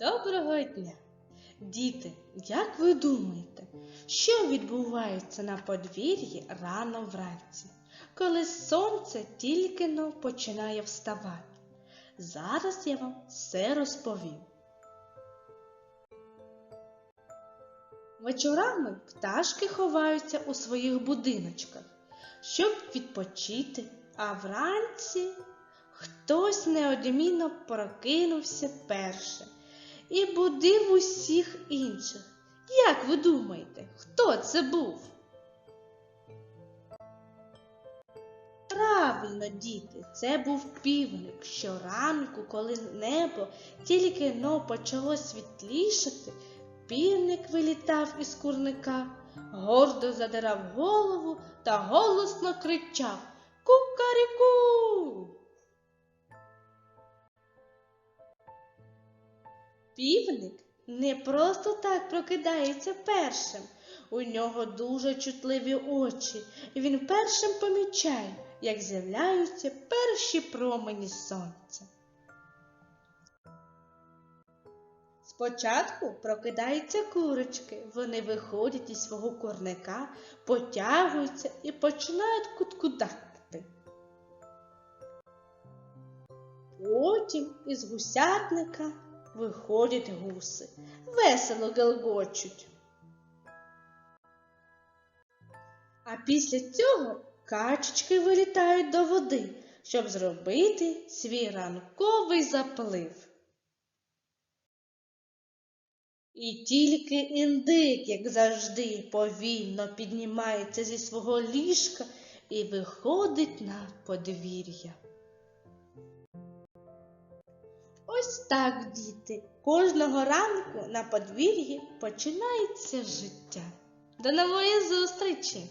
Доброго дня! Діти, як ви думаєте, що відбувається на подвір'ї рано вранці, коли сонце тільки но починає вставати? Зараз я вам все розповім. Вечорами пташки ховаються у своїх будиночках, щоб відпочити, а вранці хтось неодмінно прокинувся перше і будив усіх інших. Як ви думаєте, хто це був? Правильно, діти, це був півник. Щоранку, коли небо тільки но почало світлішати, півник вилітав із курника, гордо задирав голову та голосно кричав Кукаріку. Півник не просто так прокидається першим. У нього дуже чутливі очі, і він першим помічає, як з'являються перші промені сонця. Спочатку прокидаються курочки, вони виходять із свого курника, потягуються і починають куткудати. Потім із гусятника виходять гуси, весело гелгочуть. А після цього качечки вилітають до води, щоб зробити свій ранковий заплив. І тільки індик, як завжди, повільно піднімається зі свого ліжка і виходить на подвір'я. Ось так, діти, кожного ранку на подвір'ї починається життя. До нової зустрічі!